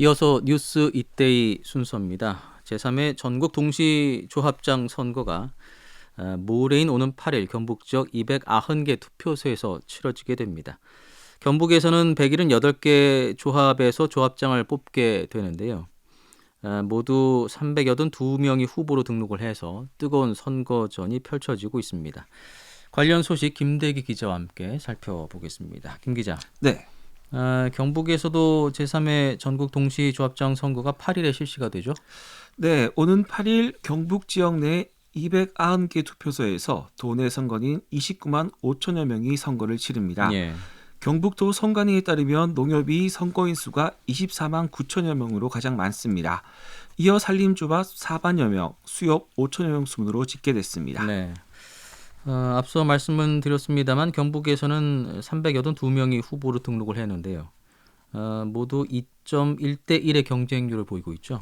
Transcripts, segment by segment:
이어서 뉴스 이때의 순서입니다. 제3회 전국 동시 조합장 선거가 어, 모레인 오는 8일 경북 지역 290개 투표소에서 치러지게 됩니다. 경북에서는 178개 조합에서 조합장을 뽑게 되는데요. 어, 모두 382명이 후보로 등록을 해서 뜨거운 선거전이 펼쳐지고 있습니다. 관련 소식 김대기 기자와 함께 살펴보겠습니다. 김 기자. 네. 아, 경북에서도 제3회 전국 동시 조합장 선거가 8일에 실시가 되죠. 네, 오는 8일 경북 지역 내 290개 투표소에서 도내 선거인 29만 5천여 명이 선거를 치릅니다. 예. 경북도 선관위에 따르면 농협이 선거인 수가 24만 9천여 명으로 가장 많습니다. 이어 산림조합 4만여 명, 수협 5천여 명 순으로 집계됐습니다. 네. 어, 앞서 말씀은 드렸습니다만 경북에서는 382명이 후보로 등록을 했는데요. 어, 모두 2.1대 1의 경쟁률을 보이고 있죠.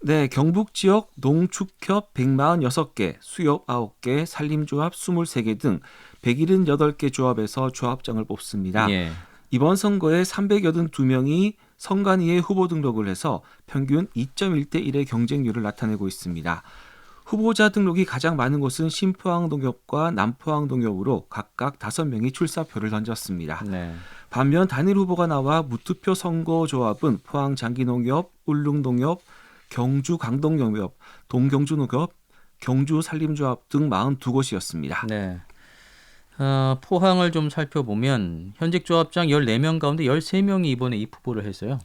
네, 경북 지역 농축협 146개, 수협 9개, 산림조합 23개 등 178개 조합에서 조합장을 뽑습니다. 예. 이번 선거에 382명이 선관위에 후보 등록을 해서 평균 2.1대 1의 경쟁률을 나타내고 있습니다. 후보자 등록이 가장 많은 곳은 신포항동협과 남포항동협으로 각각 5명이 출사표를 던졌습니다. 네. 반면 단일 후보가 나와 무투표 선거 조합은 포항 장기농협, 울릉동협, 경주 강동농협, 동경주농협, 경주 산림조합 등 42곳이었습니다. 네. 어, 포항을 좀 살펴보면 현직 조합장 14명 가운데 13명이 이번에 입후보를 했어요.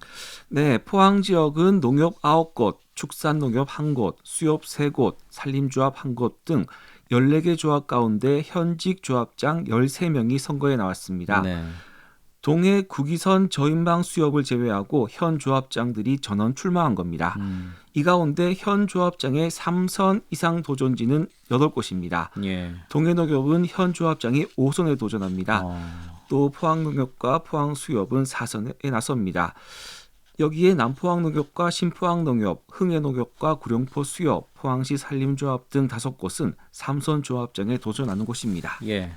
네, 포항 지역은 농협 9곳, 축산농협 1곳, 수협 3곳, 산림조합 1곳 등 14개 조합 가운데 현직 조합장 13명이 선거에 나왔습니다. 네. 동해 국위선 저인방 수협을 제외하고 현 조합장들이 전원 출마한 겁니다. 음, 이 가운데 현 조합장의 3선 이상 도전지는 8곳입니다. 예. 동해농협은 현 조합장이 5선에 도전합니다. 어, 또 포항농협과 포항수협은 4선에 나섭니다. 여기에 남포항 농협과 신포항 농협, 흥해 농협과 구룡포 수협, 포항시 산림조합 등 다섯 곳은 3선 조합장에 도전하는 곳입니다. 예.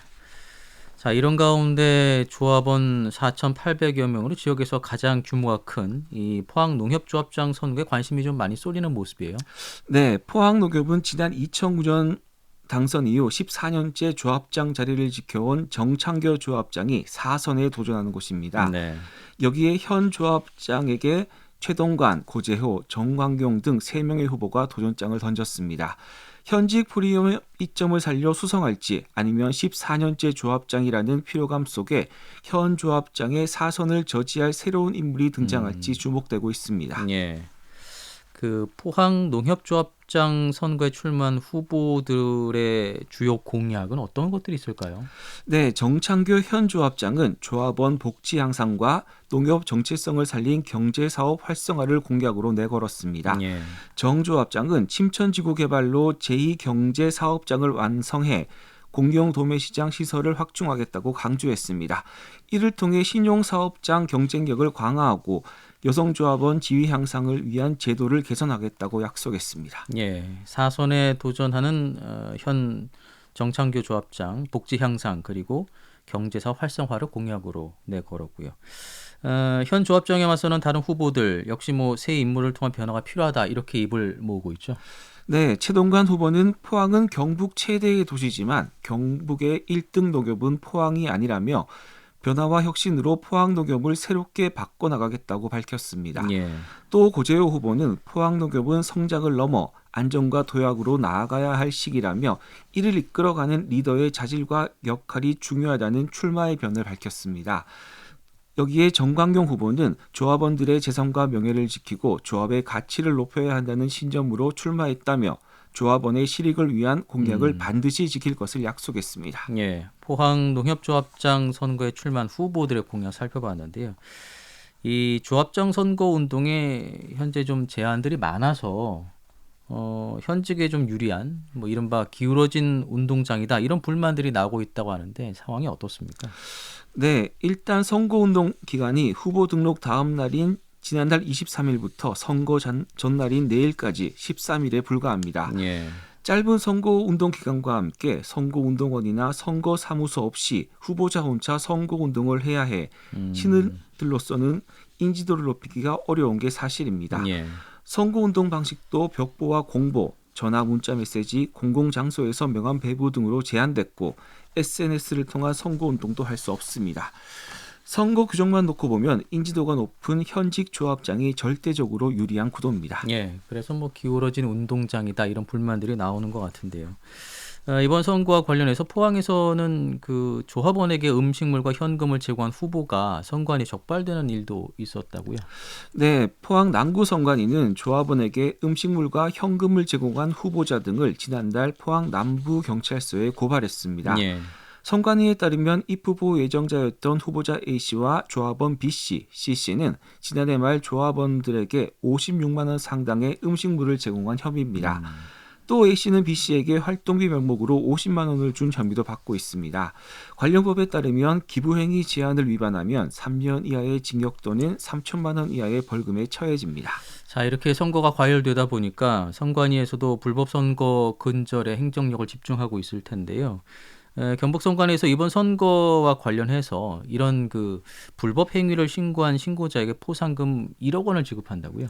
자, 이런 가운데 조합원 4,800여 명으로 지역에서 가장 규모가 큰 이 포항 농협 조합장 선거에 관심이 좀 많이 쏠리는 모습이에요. 네, 포항 농협은 지난 2009년 당선 이후 14년째 조합장 자리를 지켜온 정창교 조합장이 4선에 도전하는 곳입니다. 네. 여기에 현 조합장에게 최동관, 고재호, 정광경 등 3명의 후보가 도전장을 던졌습니다. 현직 프리미엄 이점을 살려 수성할지 아니면 14년째 조합장이라는 피로감 속에 현 조합장의 사선을 저지할 새로운 인물이 등장할지 주목되고 있습니다. 예. 그 포항 농협조합장 선거에 출마한 후보들의 주요 공약은 어떤 것들이 있을까요? 네, 정창교 현 조합장은 조합원 복지 향상과 농협 정체성을 살린 경제 사업 활성화를 공약으로 내걸었습니다. 예. 정 조합장은 침천지구 개발로 제2 경제 사업장을 완성해 공용 도매시장 시설을 확충하겠다고 강조했습니다. 이를 통해 신용사업장 경쟁력을 강화하고 여성조합원 지위 향상을 위한 제도를 개선하겠다고 약속했습니다. 예. 사선에 도전하는 어, 현 정창교 조합장 복지 향상 그리고 경제사업 활성화를 공약으로 내걸었고요. 어, 현 조합장에 맞서는 다른 후보들 역시 뭐 새 인물을 통한 변화가 필요하다 이렇게 입을 모으고 있죠. 네, 최동관 후보는 포항은 경북 최대의 도시지만 경북의 1등 농협은 포항이 아니라며 변화와 혁신으로 포항 농협을 새롭게 바꿔나가겠다고 밝혔습니다. 예. 또 고재호 후보는 포항 농협은 성장을 넘어 안정과 도약으로 나아가야 할 시기라며 이를 이끌어가는 리더의 자질과 역할이 중요하다는 출마의 변을 밝혔습니다. 여기에 정광용 후보는 조합원들의 재산과 명예를 지키고 조합의 가치를 높여야 한다는 신점으로 출마했다며 조합원의 실익을 위한 공약을 음. 반드시 지킬 것을 약속했습니다. 예, 포항 농협조합장 선거에 출마한 후보들의 공약 살펴봤는데요. 이 조합장 선거 운동에 현재 좀 제한들이 많아서 어, 현직에 좀 유리한 뭐 이른바 기울어진 운동장이다 이런 불만들이 나오고 있다고 하는데 상황이 어떻습니까? 네, 일단 선거운동 기간이 후보 등록 다음 날인 지난달 23일부터 선거 전, 전날인 내일까지 13일에 불과합니다. 예, 짧은 선거 운동 기간과 함께 선거 운동원이나 선거 사무소 없이 후보자 혼자 선거 운동을 해야 해 음. 신들로서는 인지도를 높이기가 어려운 게 사실입니다. 예. 선거 운동 방식도 벽보와 공보, 전화 문자 메시지, 공공 장소에서 명함 배부 등으로 제한됐고 SNS를 통한 선거 운동도 할 수 없습니다. 선거 규정만 놓고 보면 인지도가 높은 현직 조합장이 절대적으로 유리한 구도입니다. 예, 그래서 뭐 기울어진 운동장이다 이런 불만들이 나오는 것 같은데요. 어, 이번 선거와 관련해서 포항에서는 그 조합원에게 음식물과 현금을 제공한 후보가 선관위 적발되는 일도 있었다고요. 네, 포항 남구 선관위는 조합원에게 음식물과 현금을 제공한 후보자 등을 지난달 포항 남부 경찰서에 고발했습니다. 예, 선관위에 따르면 입후보 예정자였던 후보자 A 씨와 조합원 B 씨, C 씨는 지난해 말 조합원들에게 56만 원 상당의 음식물을 제공한 혐의입니다. 또 A 씨는 B 씨에게 활동비 명목으로 50만 원을 준 혐의도 받고 있습니다. 관련 법에 따르면 기부행위 제한을 위반하면 3년 이하의 징역 또는 3천만 원 이하의 벌금에 처해집니다. 자 이렇게 선거가 과열되다 보니까 선관위에서도 불법 선거 근절에 행정력을 집중하고 있을 텐데요. 에, 경북 선관위에서 이번 선거와 관련해서 이런 그 불법 행위를 신고한 신고자에게 포상금 1억 원을 지급한다고요.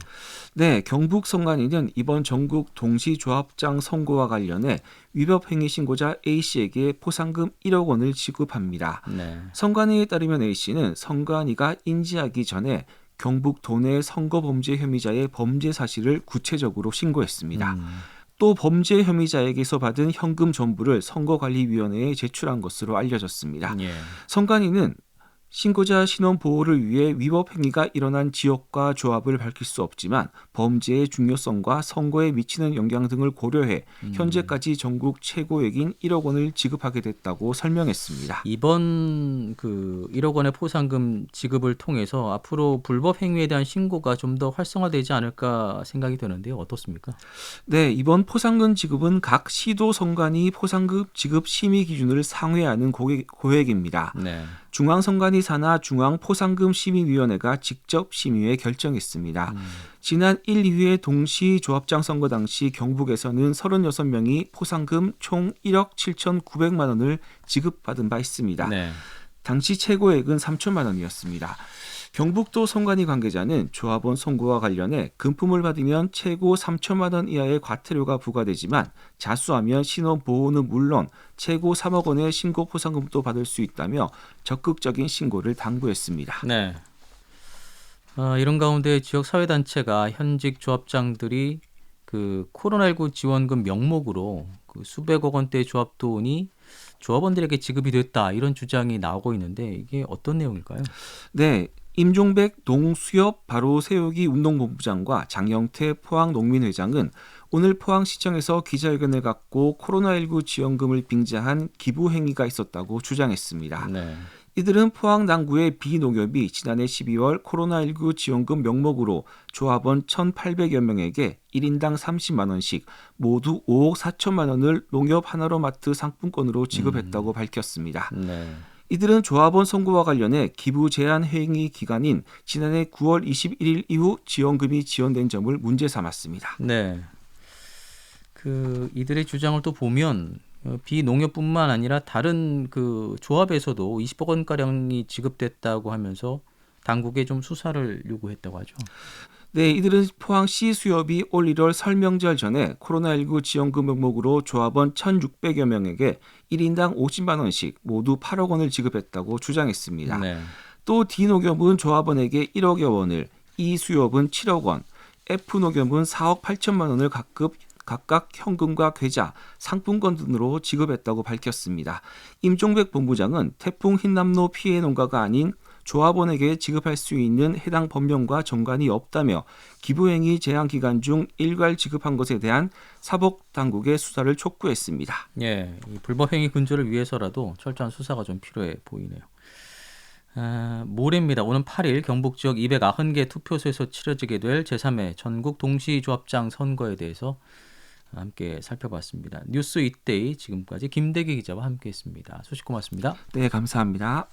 네, 경북 선관위는 이번 전국 동시조합장 선거와 관련해 위법 행위 신고자 A 씨에게 포상금 1억 원을 지급합니다. 네. 선관위에 따르면 A 씨는 선관위가 인지하기 전에 경북 도내 선거 범죄 혐의자의 범죄 사실을 구체적으로 신고했습니다. 음, 또 범죄 혐의자에게서 받은 현금 전부를 선거관리위원회에 제출한 것으로 알려졌습니다. 예. 선관위는 신고자 신원 보호를 위해 위법 행위가 일어난 지역과 조합을 밝힐 수 없지만 범죄의 중요성과 선거에 미치는 영향 등을 고려해 현재까지 전국 최고액인 1억 원을 지급하게 됐다고 설명했습니다. 이번 그 1억 원의 포상금 지급을 통해서 앞으로 불법 행위에 대한 신고가 좀 더 활성화되지 않을까 생각이 드는데요. 어떻습니까? 네, 이번 포상금 지급은 각 시도 선관위 포상금 지급 심의 기준을 상회하는 고액, 고액입니다. 네. 중앙선관위 산하 중앙포상금심의위원회가 직접 심의에 결정했습니다. 지난 1, 2회 동시 조합장 선거 당시 경북에서는 36명이 포상금 총 1억 7,900만 원을 지급받은 바 있습니다. 네. 당시 최고액은 3천만 원이었습니다. 경북도 선관위 관계자는 조합원 선거와 관련해 금품을 받으면 최고 3천만 원 이하의 과태료가 부과되지만 자수하면 신원 보호는 물론 최고 3억 원의 신고 포상금도 받을 수 있다며 적극적인 신고를 당부했습니다. 네. 아, 이런 가운데 지역 사회 단체가 현직 조합장들이 그 코로나19 지원금 명목으로 그 수백억 원대 조합 돈이 조합원들에게 지급이 됐다 이런 주장이 나오고 있는데 이게 어떤 내용일까요? 네. 임종백 농수협 바로 세우기 운동본부장과 장영태 포항농민회장은 오늘 포항시청에서 기자회견을 갖고 코로나19 지원금을 빙자한 기부 행위가 있었다고 주장했습니다. 네. 이들은 포항 남구의 비농협이 지난해 12월 코로나19 지원금 명목으로 조합원 1,800여 명에게 1인당 30만 원씩 모두 5억 4천만 원을 농협 하나로마트 상품권으로 지급했다고 밝혔습니다. 네. 이들은 조합원 선거와 관련해 기부 제한 행위 기간인 지난해 9월 21일 이후 지원금이 지원된 점을 문제 삼았습니다. 네. 그 이들의 주장을 또 보면 어, 비농협뿐만 아니라 다른 그 조합에서도 20억 원 가량이 지급됐다고 하면서 당국에 좀 수사를 요구했다고 하죠. 네, 이들은 포항시 수협이 올 1월 설 명절 전에 코로나19 지원금 명목으로 조합원 1,600여 명에게 1인당 50만 원씩 모두 8억 원을 지급했다고 주장했습니다. 네. 또 D농협은 조합원에게 1억여 원을, E수협은 7억 원, F농협은 4억 8천만 원을 각급 각각 현금과 계좌, 상품권 등으로 지급했다고 밝혔습니다. 임종백 본부장은 태풍 흰남노 피해 농가가 아닌 조합원에게 지급할 수 있는 해당 법령과 정관이 없다며 기부행위 제한 기간 중 일괄 지급한 것에 대한 사법 당국의 수사를 촉구했습니다. 예, 이 불법 행위 근절을 위해서라도 철저한 수사가 좀 필요해 보이네요. 아, 모레입니다. 오는 8일 경북 지역 290개 투표소에서 치러지게 될 제3회 전국 동시조합장 선거에 대해서 함께 살펴봤습니다. 뉴스 이데이 지금까지 김대기 기자와 함께했습니다. 소식 고맙습니다. 네, 감사합니다.